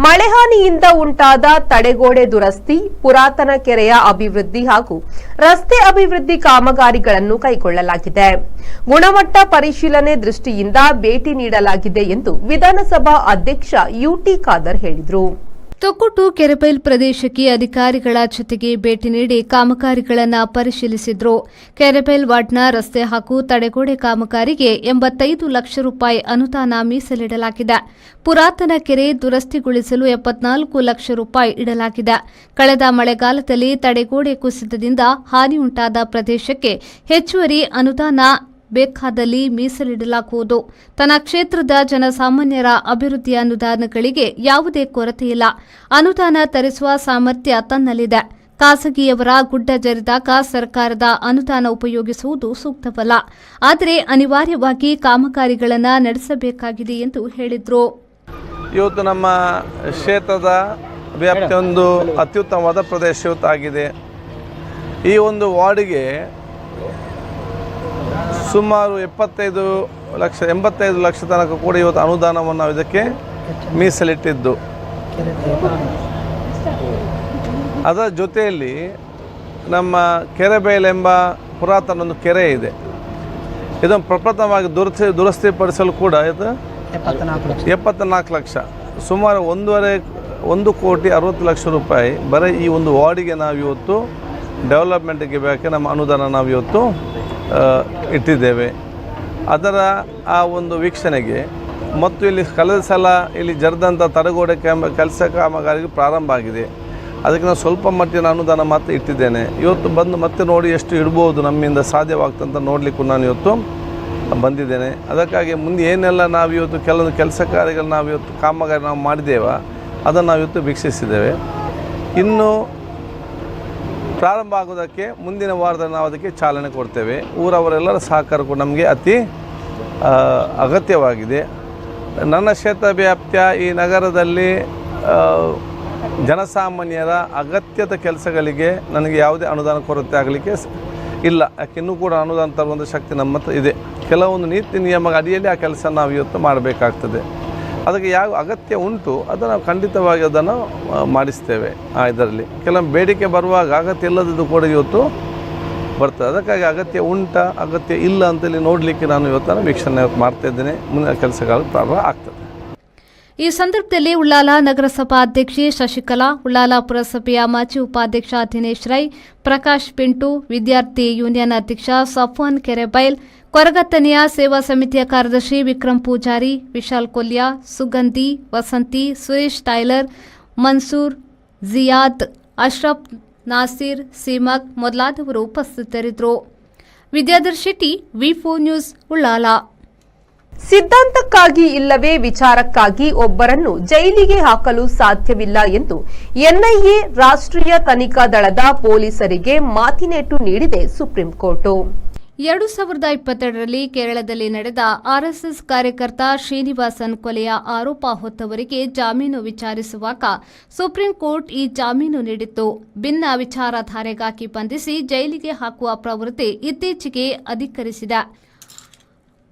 ಮಳೆಹಾನಿಯಿಂದ ಉಂಟಾದ ತಡೆಗೋಡೆ ದುರಸ್ತಿ, ಪುರಾತನ ಕೆರೆಯ ಅಭಿವೃದ್ಧಿ ಹಾಗೂ ರಸ್ತೆ ಅಭಿವೃದ್ಧಿ ಕಾಮಗಾರಿಗಳನ್ನು ಕೈಗೊಳ್ಳಲಾಗಿದೆ. ಗುಣಮಟ್ಟ ಪರಿಶೀಲನೆ ದೃಷ್ಟಿಯಿಂದ ಭೇಟಿ ನೀಡಲಾಗಿದೆ ಎಂದು ವಿಧಾನಸಭಾ ಅಧ್ಯಕ್ಷ ಯುಟಿ ಖಾದರ್ ಹೇಳಿದರು. ತೊಕ್ಕೊಟ್ಟು ಕೆರೆಬೈಲ್ ಪ್ರದೇಶಕ್ಕೆ ಅಧಿಕಾರಿಗಳ ಜೊತೆಗೆ ಭೇಟಿ ನೀಡಿ ಕಾಮಗಾರಿಗಳನ್ನು ಪರಿಶೀಲಿಸಿದ್ರು. ಕೆರೆಬೈಲ್ ವಾರ್ಡ್ನ ರಸ್ತೆ ಹಾಗೂ ತಡೆಗೋಡೆ ಕಾಮಗಾರಿಗೆ ಎಂಬತ್ತೈದು ಲಕ್ಷ ರೂಪಾಯಿ ಅನುದಾನ ಮೀಸಲಿಡಲಾಗಿದೆ. ಪುರಾತನ ಕೆರೆ ದುರಸ್ತಿಗೊಳಿಸಲು ಎಪ್ಪತ್ನಾಲ್ಕು ಲಕ್ಷ ರೂಪಾಯಿ ಇಡಲಾಗಿದೆ. ಕಳೆದ ಮಳೆಗಾಲದಲ್ಲಿ ತಡೆಗೋಡೆ ಕುಸಿತದಿಂದ ಹಾನಿ ಉಂಟಾದ ಪ್ರದೇಶಕ್ಕೆ ಹೆಚ್ಚುವರಿ ಅನುದಾನ ಬೇಕಾದಲ್ಲಿ ಮೀಸಲಿಡಲಾಗುವುದು. ತನ್ನ ಕ್ಷೇತ್ರದ ಜನಸಾಮಾನ್ಯರ ಅಭಿವೃದ್ಧಿ ಅನುದಾನಗಳಿಗೆ ಯಾವುದೇ ಕೊರತೆಯಿಲ್ಲ. ಅನುದಾನ ತರಿಸುವ ಸಾಮರ್ಥ್ಯ ತನ್ನಲ್ಲಿದೆ. ಖಾಸಗಿಯವರ ಗುಡ್ಡ ಜರಿದಾಗ ಸರ್ಕಾರದ ಅನುದಾನ ಉಪಯೋಗಿಸುವುದು ಸೂಕ್ತವಲ್ಲ. ಆದರೆ ಅನಿವಾರ್ಯವಾಗಿ ಕಾಮಗಾರಿಗಳನ್ನು ನಡೆಸಬೇಕಾಗಿದೆ ಎಂದು ಹೇಳಿದರು. ಇವತ್ತು ನಮ್ಮ ಕ್ಷೇತ್ರದ ವ್ಯಾಪ್ತಿಯೊಂದು ಅತ್ಯುತ್ತಮವಾದ ಪ್ರದೇಶ ಇವತ್ತಾಗಿದೆ. ಈ ಒಂದು ವಾರ್ಡಿಗೆ ಸುಮಾರು ಎಪ್ಪತ್ತೈದು ಲಕ್ಷ, ಎಂಬತ್ತೈದು ಲಕ್ಷ ತನಕ ಕೂಡ ಇವತ್ತು ಅನುದಾನವನ್ನು ನಾವು ಇದಕ್ಕೆ ಮೀಸಲಿಟ್ಟಿದ್ದು. ಅದರ ಜೊತೆಯಲ್ಲಿ ನಮ್ಮ ಕೆರೆಬೇಲೆಂಬ ಪುರಾತನ ಒಂದು ಕೆರೆ ಇದೆ. ಇದನ್ನು ಪ್ರಪ್ರಥಮವಾಗಿ ದುರಸ್ತಿ, ದುರಸ್ತಿಪಡಿಸಲು ಕೂಡ ಇದು ಎಪ್ಪತ್ನಾಲ್ಕು ಲಕ್ಷ. ಸುಮಾರು ಒಂದೂವರೆ, ಒಂದು ಕೋಟಿ ಅರವತ್ತು ಲಕ್ಷ ರೂಪಾಯಿ ಬರೀ ಈ ಒಂದು ವಾರ್ಡಿಗೆ ನಾವು ಇವತ್ತು ಡೆವಲಪ್ಮೆಂಟಿಗೆ ಬೇಕೆ ನಮ್ಮ ಅನುದಾನ ನಾವು ಇವತ್ತು ಇಟ್ಟಿದ್ದೇವೆ. ಅದರ ಆ ಒಂದು ವೀಕ್ಷಣೆಗೆ ಮತ್ತು ಇಲ್ಲಿ ಕಳೆದ ಸಲ ಇಲ್ಲಿ ಜರಿದಂಥ ತಡೆಗೋಡೆ ಕ್ಯಾಮ, ಕೆಲಸ ಕಾಮಗಾರಿಗೆ ಪ್ರಾರಂಭ ಆಗಿದೆ. ಅದಕ್ಕೆ ನಾನು ಸ್ವಲ್ಪ ಮಟ್ಟಿನ ಅನುದಾನ ಮಾತ್ರ ಇಟ್ಟಿದ್ದೇನೆ. ಇವತ್ತು ಬಂದು ಮತ್ತೆ ನೋಡಿ ಎಷ್ಟು ಇಡ್ಬೋದು ನಮ್ಮಿಂದ ಸಾಧ್ಯವಾಗ್ತಂತ ನೋಡಲಿಕ್ಕೂ ನಾನು ಇವತ್ತು ಬಂದಿದ್ದೇನೆ. ಅದಕ್ಕಾಗಿ ಮುಂದೆ ಏನೆಲ್ಲ ನಾವು ಇವತ್ತು ಕೆಲವೊಂದು ಕೆಲಸ ಕಾರ್ಯಗಳು ನಾವು ಇವತ್ತು ಕಾಮಗಾರಿ ನಾವು ಮಾಡಿದ್ದೇವೆ, ಅದನ್ನು ನಾವು ಇವತ್ತು ವೀಕ್ಷಿಸಿದ್ದೇವೆ. ಇನ್ನು ಪ್ರಾರಂಭ ಆಗೋದಕ್ಕೆ ಮುಂದಿನ ವಾರದಲ್ಲಿ ನಾವು ಅದಕ್ಕೆ ಚಾಲನೆ ಕೊಡ್ತೇವೆ. ಊರವರೆಲ್ಲರ ಸಹಕಾರ ಕೂಡ ನಮಗೆ ಅತಿ ಅಗತ್ಯವಾಗಿದೆ. ನನ್ನ ಕ್ಷೇತ್ರ ವ್ಯಾಪ್ತಿಯ ಈ ನಗರದಲ್ಲಿ ಜನಸಾಮಾನ್ಯರ ಅಗತ್ಯದ ಕೆಲಸಗಳಿಗೆ ನನಗೆ ಯಾವುದೇ ಅನುದಾನ ಕೊರತೆ ಆಗಲಿಕ್ಕೆ ಇಲ್ಲ. ಯಾಕೆ ಇನ್ನೂ ಕೂಡ ಅನುದಾನ ತರುವಂಥ ಶಕ್ತಿ ನಮ್ಮ ಇದೆ. ಕೆಲವೊಂದು ನೀತಿ ನಿಯಮಗಳ ಅಡಿಯಲ್ಲಿ ಆ ಕೆಲಸ ನಾವು ಇವತ್ತು ಮಾಡಬೇಕಾಗ್ತದೆ. ಅದಕ್ಕೆ ಯಾವ ಅಗತ್ಯ ಉಂಟು ಅದನ್ನು ಖಂಡಿತವಾಗಿ ಅದನ್ನು ಮಾಡಿಸ್ತೇವೆ ಆ, ಇದರಲ್ಲಿ. ಕೆಲವೊಮ್ಮೆ ಬೇಡಿಕೆ ಬರುವಾಗ ಅಗತ್ಯ ಇಲ್ಲದದ್ದು ಕೂಡ ಇವತ್ತು ಬರ್ತದೆ. ಅದಕ್ಕಾಗಿ ಅಗತ್ಯ ಉಂಟ, ಅಗತ್ಯ ಇಲ್ಲ ಅಂತೇಳಿ ನೋಡಲಿಕ್ಕೆ ನಾನು ಇವತ್ತನ್ನು ವೀಕ್ಷಣೆ ಮಾಡ್ತಾ ಇದ್ದೇನೆ. ಮುಂದಿನ ಕೆಲಸಗಳು ಪ್ರಾರಂಭ ಆಗ್ತದೆ. ಈ ಸಂದರ್ಭದಲ್ಲಿ ಉಳ್ಳಾಲ ನಗರಸಭಾ ಅಧ್ಯಕ್ಷೆ ಶಶಿಕಲಾ, ಉಳ್ಳಾಲ ಪುರಸಭೆಯ ಮಾಜಿ ಉಪಾಧ್ಯಕ್ಷ ದಿನೇಶ್ ರೈ, ಪ್ರಕಾಶ್ ಪಿಂಟು, ವಿದ್ಯಾರ್ಥಿ ಯೂನಿಯನ್ ಅಧ್ಯಕ್ಷ ಸಫ್ವಾನ್ ಕೆರೆಬೈಲ್ ಕೊರಗತ್ತನೆಯ ಸೇವಾ ಸಮಿತಿಯ ಕಾರ್ಯದರ್ಶಿ ವಿಕ್ರಮ್ ಪೂಜಾರಿ, ವಿಶಾಲ್ ಕೊಲ್ಯಾ ಸುಗಂಧಿ, ವಸಂತಿ, ಸುರೇಶ್ ಟೈಲರ್, ಮನ್ಸೂರ್, ಜಿಯಾದ್, ಅಶ್ರಫ್, ನಾಸೀರ್, ಸೀಮಕ್ ಮೊದಲಾದವರು ಉಪಸ್ಥಿತರಿದ್ದರು. Vidyadhar Shetty V four news, Ullal. ಸಿದ್ಧಾಂತಕ್ಕಾಗಿ ಇಲ್ಲವೇ ವಿಚಾರಕ್ಕಾಗಿ ಒಬ್ಬರನ್ನು ಜೈಲಿಗೆ ಹಾಕಲು ಸಾಧ್ಯವಿಲ್ಲ ಎಂದು ಎನ್ಐಎ ರಾಷ್ಟ್ರೀಯ ತನಿಖಾ ದಳದ ಪೊಲೀಸರಿಗೆ ಮಾತಿನೇಟು ನೀಡಿದೆ ಸುಪ್ರೀಂ ಕೋರ್ಟ್. ಎರಡು ಸಾವಿರದ ಇಪ್ಪತ್ತೆರಡರಲ್ಲಿ ಕೇರಳದಲ್ಲಿ ನಡೆದ ಆರ್ಎಸ್ಎಸ್ ಕಾರ್ಯಕರ್ತ ಶ್ರೀನಿವಾಸನ್ ಕೊಲೆಯ ಆರೋಪ ಹೊತ್ತವರಿಗೆ ಜಾಮೀನು ವಿಚಾರಿಸುವಾಗ ಸುಪ್ರೀಂ ಕೋರ್ಟ್ ಈ ಜಾಮೀನು ನೀಡಿತ್ತು. ಭಿನ್ನ ವಿಚಾರಧಾರೆಗಾಗಿ ಬಂಧಿಸಿ ಜೈಲಿಗೆ ಹಾಕುವ ಪ್ರವೃತ್ತಿ ಇತ್ತೀಚೆಗೆ ಅಧಿಕರಿಸಿದೆ.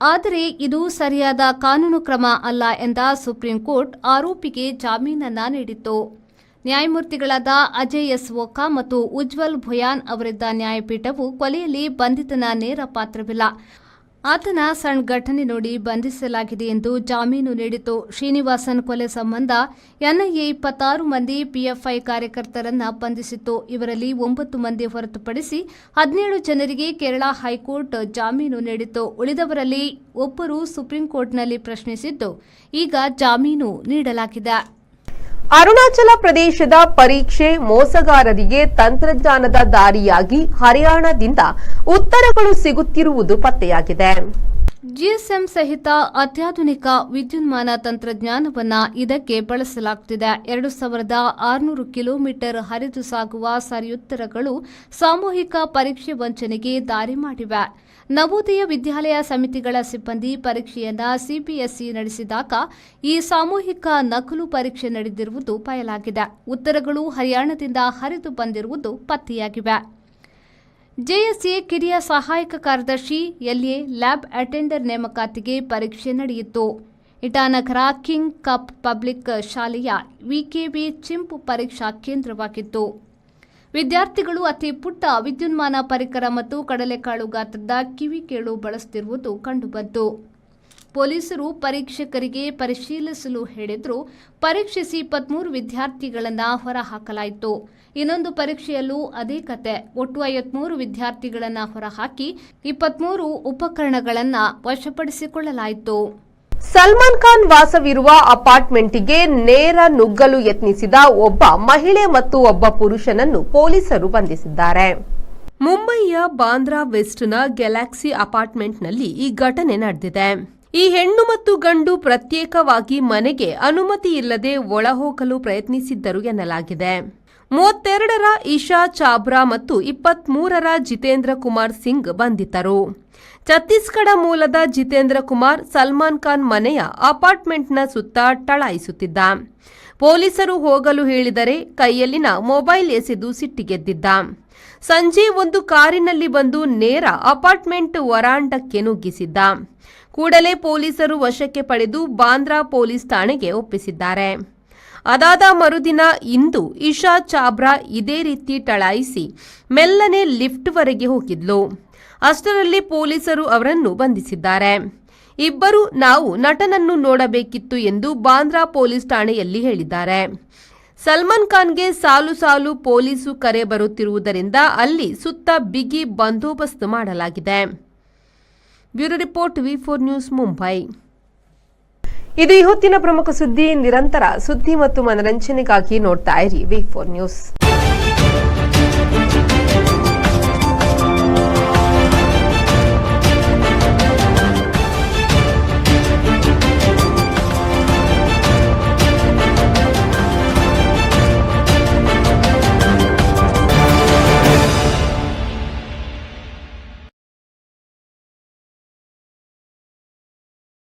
ಆದರೆ ಇದು ಸರಿಯಾದ ಕಾನೂನು ಕ್ರಮ ಅಲ್ಲ ಎಂದ ಸುಪ್ರೀಂ ಕೋರ್ಟ್ ಆರೋಪಿಗೆ ಜಾಮೀನನ್ನ ನೀಡಿತ್ತು. ನ್ಯಾಯಮೂರ್ತಿಗಳಾದ ಅಜಯ್ ಎಸ್ ಓಕಾ ಮತ್ತು ಉಜ್ವಲ್ ಭುಯಾನ್ ಅವರಿದ್ದ ನ್ಯಾಯಪೀಠವು ಕೊಲೆಯಲ್ಲಿ ಬಂಧಿತನ ನೇರ ಪಾತ್ರವಿಲ್ಲ. ಆತನ ಸಣ್ಣ ಘಟನೆ ನೋಡಿ ಬಂಧಿಸಲಾಗಿದೆ ಎಂದು ಜಾಮೀನು ನೀಡಿತು ಶ್ರೀನಿವಾಸನ್ ಕೊಲೆ ಸಂಬಂಧ ಎನ್ಐಎ ಇಪ್ಪತ್ತಾರು ಮಂದಿ ಪಿಎಫ್ಐ ಕಾರ್ಯಕರ್ತರನ್ನ ಬಂಧಿಸಿತ್ತು. ಇವರಲ್ಲಿ ಒಂಬತ್ತು ಮಂದಿ ಹೊರತುಪಡಿಸಿ ಹದಿನೇಳು ಜನರಿಗೆ ಕೇರಳ ಹೈಕೋರ್ಟ್ ಜಾಮೀನು ನೀಡಿತ್ತು. ಉಳಿದವರಲ್ಲಿ ಒಬ್ಬರು ಸುಪ್ರೀಂ ಕೋರ್ಟ್ನಲ್ಲಿ ಪ್ರಶ್ನಿಸಿದ್ದು, ಈಗ ಜಾಮೀನು ನೀಡಲಾಗಿದೆ. ಅರುಣಾಚಲ ಪ್ರದೇಶದ ಪರೀಕ್ಷೆ ಮೋಸಗಾರರಿಗೆ ತಂತ್ರಜ್ಞಾನದ ದಾರಿಯಾಗಿ ಹರಿಯಾಣದಿಂದ ಉತ್ತರಗಳು ಸಿಗುತ್ತಿರುವುದು ಪತ್ತೆಯಾಗಿದೆ. ಜಿಎಸ್ಎಂ ಸಹಿತ ಅತ್ಯಾಧುನಿಕ ವಿದ್ಯುನ್ಮಾನ ತಂತ್ರಜ್ಞಾನವನ್ನ ಇದಕ್ಕೆ ಬಳಸಲಾಗುತ್ತಿದೆ ಎರಡು ಸಾವಿರದ ಆರುನೂರು ಕಿಲೋಮೀಟರ್ ಹರಿದು ಸಾಗುವ ಸರಿಯುತ್ತರಗಳು ಸಾಮೂಹಿಕ ಪರೀಕ್ಷೆ ವಂಚನೆಗೆ ದಾರಿ ಮಾಡಿವೆ. ನವೋದಯ ವಿದ್ಯಾಲಯ ಸಮಿತಿಗಳ ಸಿಬ್ಬಂದಿ ಪರೀಕ್ಷೆಯನ್ನ ಸಿಬಿಎಸ್ಇ ನಡೆಸಿದಾಗ ಈ ಸಾಮೂಹಿಕ ನಕಲು ಪರೀಕ್ಷೆ ನಡೆದಿರುವುದು ಬಯಲಾಗಿದೆ. ಉತ್ತರಗಳು ಹರಿಯಾಣದಿಂದ ಹರಿದು ಬಂದಿರುವುದು ಪತ್ತೆಯಾಗಿವೆ. ಜೆಎಸ್ಎ ಕಿರಿಯ ಸಹಾಯಕ ಕಾರ್ಯದರ್ಶಿ, ಎಲ್ಎ ಲ್ಯಾಬ್ ಅಟೆಂಡರ್ ನೇಮಕಾತಿಗೆ ಪರೀಕ್ಷೆ ನಡೆಯಿತು. ಇಟಾನಗರ ಕಿಂಗ್ ಕಪ್ ಪಬ್ಲಿಕ್ ಶಾಲೆಯ ವಿಕೆವಿ ಚಿಂಪು ಪರೀಕ್ಷಾ ಕೇಂದ್ರವಾಗಿತ್ತು. ವಿದ್ಯಾರ್ಥಿಗಳು ಅತಿ ಪುಟ್ಟ ವಿದ್ಯುನ್ಮಾನ ಪರಿಕರ ಮತ್ತು ಕಡಲೆಕಾಳು ಗಾತ್ರದ ಕಿವಿಕೇಳು ಬಳಸುತ್ತಿರುವುದು ಕಂಡುಬಂತು. ಪೊಲೀಸರು ಪರೀಕ್ಷಕರಿಗೆ ಪರಿಶೀಲಿಸಲು ಹೇಳಿದ್ರು, ಪರೀಕ್ಷಿಸಿ ಇಪ್ಪತ್ಮೂರು ವಿದ್ಯಾರ್ಥಿಗಳನ್ನು ಹೊರಹಾಕಲಾಯಿತು. ಇನ್ನೊಂದು ಪರೀಕ್ಷೆಯಲ್ಲೂ ಅದೇ ಕತೆ, ಒಟ್ಟು ಐವತ್ಮೂರು ವಿದ್ಯಾರ್ಥಿಗಳನ್ನು ಹೊರಹಾಕಿ ಇಪ್ಪತ್ಮೂರು ಉಪಕರಣಗಳನ್ನು ವಶಪಡಿಸಿಕೊಳ್ಳಲಾಯಿತು. ಸಲ್ಮಾನ್ ಖಾನ್ ವಾಸವಿರುವ ಅಪಾರ್ಟ್ಮೆಂಟ್ಗೆ ನೇರ ನುಗ್ಗಲು ಯತ್ನಿಸಿದ ಒಬ್ಬ ಮಹಿಳೆ ಮತ್ತು ಒಬ್ಬ ಪುರುಷನನ್ನು ಪೊಲೀಸರು ಬಂಧಿಸಿದ್ದಾರೆ. ಮುಂಬೈಯ ಬಾಂದ್ರಾ ವೆಸ್ಟ್ನ ಗ್ಯಾಲಾಕ್ಸಿ ಅಪಾರ್ಟ್ಮೆಂಟ್ನಲ್ಲಿ ಈ ಘಟನೆ ನಡೆದಿದೆ. ಈ ಹೆಣ್ಣು ಮತ್ತು ಗಂಡು ಪ್ರತ್ಯೇಕವಾಗಿ ಮನೆಗೆ ಅನುಮತಿ ಇಲ್ಲದೆ ಒಳಹೋಗಲು ಪ್ರಯತ್ನಿಸಿದ್ದರು ಎನ್ನಲಾಗಿದೆ. ಮೂವತ್ತೆರಡರ ಇಶಾ ಚಾಬ್ರಾ ಮತ್ತು ಇಪ್ಪತ್ಮೂರರ ಜಿತೇಂದ್ರ ಕುಮಾರ್ ಸಿಂಗ್ ಬಂಧಿತರು. ಛತ್ತೀಸ್ಗಢ ಮೂಲದ ಜಿತೇಂದ್ರ ಕುಮಾರ್ ಸಲ್ಮಾನ್ ಖಾನ್ ಮನೆಯ ಅಪಾರ್ಟ್ಮೆಂಟ್ನ ಸುತ್ತ ಟಳಾಯಿಸುತ್ತಿದ್ದ. ಪೊಲೀಸರು ಹೋಗಲು ಹೇಳಿದರೆ ಕೈಯಲ್ಲಿನ ಮೊಬೈಲ್ ಎಸೆದು ಸಿಟ್ಟಿಗೆದ್ದಿದ್ದ. ಸಂಜೆ ಒಂದು ಕಾರಿನಲ್ಲಿ ಬಂದು ನೇರ ಅಪಾರ್ಟ್ಮೆಂಟ್ ವರಾಂಡಕ್ಕೆ ನುಗ್ಗಿಸಿದ್ದ. ಕೂಡಲೇ ಪೊಲೀಸರು ವಶಕ್ಕೆ ಪಡೆದು ಬಾಂದ್ರಾ ಪೊಲೀಸ್ ಠಾಣೆಗೆ ಒಪ್ಪಿಸಿದ್ದಾರೆ. ಅದಾದ ಮರುದಿನ ಇಂದು ಇಶಾ ಚಾಬ್ರಾ ಇದೇ ರೀತಿ ಟಳಾಯಿಸಿ ಮೆಲ್ಲನೆ ಲಿಫ್ಟ್ವರೆಗೆ ಹೋಗಿದ್ಲು. ಅಷ್ಟರಲ್ಲಿ ಪೊಲೀಸರು ಅವರನ್ನು ಬಂಧಿಸಿದ್ದಾರೆ. ಇಬ್ಬರು ನಾವು ನಟನನ್ನು ನೋಡಬೇಕಿತ್ತು ಎಂದು ಬಾಂದ್ರಾ ಪೊಲೀಸ್ ಠಾಣೆಯಲ್ಲಿ ಹೇಳಿದ್ದಾರೆ. ಸಲ್ಮಾನ್ ಖಾನ್ಗೆ ಸಾಲು ಸಾಲು ಪೊಲೀಸು ಕರೆ ಬರುತ್ತಿರುವುದರಿಂದ ಅಲ್ಲಿ ಸುತ್ತ ಬಿಗಿ ಬಂದೋಬಸ್ತ್ ಮಾಡಲಾಗಿದೆ. Bureau report V four news Mumbai. ಇದು ಈ ಹೊತ್ತಿನ ಪ್ರಮುಖ ಸುದ್ದಿ ನಿರಂತರ ಸುದ್ದಿ ಮತ್ತು ಮನರಂಜನೆಗಾಗಿ ನೋಡ್ತಾ ಇರಿ ವಿ ಫೋರ್ ನ್ಯೂಸ್.